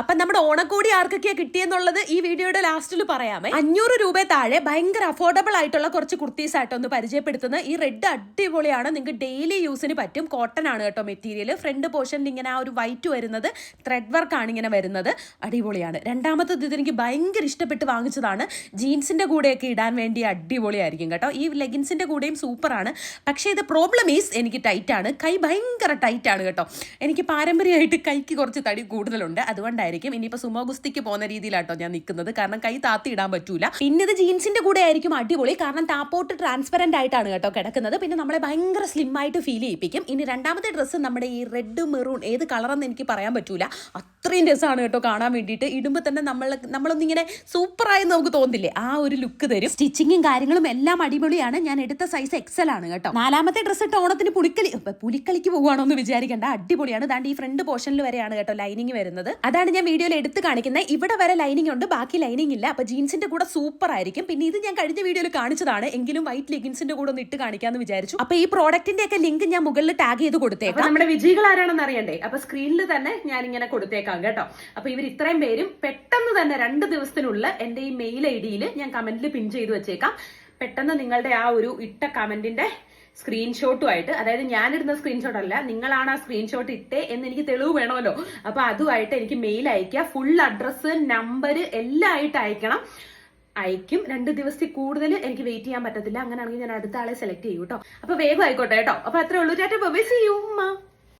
അപ്പൊ നമ്മുടെ ഓണക്കോടി ആർക്കൊക്കെയാ കിട്ടിയെന്നുള്ളത് ഈ വീഡിയോയുടെ ലാസ്റ്റിൽ പറയാമേ. അഞ്ഞൂറ് രൂപ താഴെ ഭയങ്കര അഫോർഡബിൾ ആയിട്ടുള്ള കുറച്ച് കുർത്തീസ് ആയിട്ട് ഒന്ന് പരിചയപ്പെടുത്തുന്ന ഈ റെഡ് അടിപൊളിയാണ്. നിങ്ങൾക്ക് ഡെയിലി യൂസിന് പറ്റും. കോട്ടൺ ആണ് കേട്ടോ മെറ്റീരിയൽ ഫ്രണ്ട് പോർഷനിൽ ഇങ്ങനെ ആ ഒരു വൈറ്റ് വരുന്നത്. ത്രെഡ് വർക്ക് ആണ് ഇങ്ങനെ വരുന്നത്. അടിപൊളിയാണ്. രണ്ടാമത്തത് ഇത് എനിക്ക് ഭയങ്കര ഇഷ്ടപ്പെട്ട് വാങ്ങിച്ചതാണ്. ജീൻസിന്റെ കൂടെയൊക്കെ ഇടാൻ വേണ്ടി അടിപൊളിയായിരിക്കും കേട്ടോ. ഈ ലെഗിൻസിന്റെ കൂടെയും സൂപ്പറാണ് പക്ഷേ ഇത് പ്രോബ്ലം ഈസ് എനിക്ക് ടൈറ്റ് ആണ്. കൈ ഭയങ്കര ടൈറ്റ് ആണ് കേട്ടോ. എനിക്ക് പാരമ്പര്യമായിട്ട് കൈക്ക് കുറച്ച് തടി കൂടുതലുണ്ട്. അതുകൊണ്ടായിരിക്കും ഇനിയിപ്പോൾ സുമോ ഗുസ്തിക്ക് പോകുന്ന രീതിയിലാട്ടോ ഞാൻ നിൽക്കുന്നത് കാരണം കൈ താത്തി ഇടാൻ പറ്റൂല. പിന്നെ ഇത് ജീൻസിന്റെ കൂടെ ആയിരിക്കും അടിപൊളി. കാരണം താപ്പോട്ട് ട്രാൻസ്പെറന്റ് ആയിട്ടാണ് കേട്ടോ കിടക്കുന്നത്. പിന്നെ നമ്മളെ ഭയങ്കര സ്ലിം ആയിട്ട് ഫീൽ ചെയ്യിപ്പിക്കും. ഇനി രണ്ടാമത്തെ ഡ്രസ്സ് നമ്മുടെ ഈ റെഡ് മെറൂൺ ഏത് കളറെന്ന് എനിക്ക് പറയാൻ പറ്റൂല. അത്രയും രസമാണ് കേട്ടോ കാണാൻ വേണ്ടിയിട്ട്. ഇടുമ്പോൾ തന്നെ നമ്മൾ നമ്മളൊന്നിങ്ങനെ സൂപ്പറായി നമുക്ക് തോന്നില്ലേ? ആ ഒരു ലുക്ക് തരും. സ്റ്റിച്ചിങ്ങും കാര്യങ്ങളും എല്ലാം അടിപൊളിയാണ്. ഞാൻ എടുത്ത സൈസ് എക്സൽ ആണ് കേട്ടോ. നാലാമത്തെ ഡ്രസ്സ് ഇട്ട് ഓണത്തിന് പുലിക്കളി പുലിക്കളിക്ക് പോകുവാണോ എന്ന് വിചാരിക്കേണ്ട. അടിപൊളിയാണ്. ദാണ്ട് ഈ ഫ്രണ്ട് പോർഷനിൽ വരെയാണ് കേട്ടോ ലൈനിങ് വരുന്നത്. അതാണ് വീഡിയോയിൽ എടുത്ത് കാണിക്കുന്നത് ഇവിടെ വരെ ലൈനിങ് ഉണ്ട് ബാക്കി ലൈനിങ് ഇല്ല. അപ്പൊ ജീൻസിന്റെ കൂടെ സൂപ്പർ ആയിരിക്കും. പിന്നെ ഇത് ഞാൻ കഴിഞ്ഞ വീഡിയോയിൽ കാണിച്ചതാണ്. എങ്കിലും വൈറ്റ് ലെഗിൻസിന്റെ കൂടെ ഒന്ന് ഇട്ട് കാണിക്കാന്ന് വിചാരിച്ചു. അപ്പൊ ഈ പ്രോഡക്റ്റിന്റെ ഒക്കെ ലിങ്ക് ഞാൻ മുകളിൽ ടാഗ് ചെയ്ത് കൊടുത്തേക്കാം. നമ്മുടെ വിജയികൾ ആരാണെന്ന് അറിയണ്ടേ? അപ്പൊ സ്ക്രീനിൽ തന്നെ ഞാൻ ഇങ്ങനെ കൊടുത്തേക്കാം കേട്ടോ. അപ്പൊ ഇവർ ഇത്രയും പേരും പെട്ടെന്ന് തന്നെ രണ്ട് ദിവസത്തിനുള്ള എന്റെ ഈ മെയിൽ ഐ ഡിയിൽ ഞാൻ കമന്റിൽ പിൻ ചെയ്ത് വെച്ചേക്കാം. പെട്ടെന്ന് നിങ്ങളുടെ ആ ഒരു ഇട്ട കമന്റിന്റെ സ്ക്രീൻഷോട്ടുമായിട്ട്. അതായത് ഞാനിടുന്ന സ്ക്രീൻഷോട്ട് അല്ല നിങ്ങളാണ് ആ സ്ക്രീൻഷോട്ട് ഇട്ടേ എന്ന് എനിക്ക് തെളിവ് വേണമല്ലോ. അപ്പൊ അതുമായിട്ട് എനിക്ക് മെയിൽ അയക്കുക ഫുൾ അഡ്രസ്സ് നമ്പർ എല്ലാം ആയിട്ട് അയക്കണം. അയക്കും. രണ്ട് ദിവസത്തിൽ കൂടുതൽ എനിക്ക് വെയിറ്റ് ചെയ്യാൻ പറ്റത്തില്ല. അങ്ങനെയാണെങ്കിൽ ഞാൻ അടുത്ത ആളെ സെലക്ട് ചെയ്യൂട്ടോ അപ്പൊ വേഗം ആയിക്കോട്ടെ കേട്ടോ അപ്പൊ അത്രേ ഉള്ളൂ. ചേട്ടാ ബൈ യു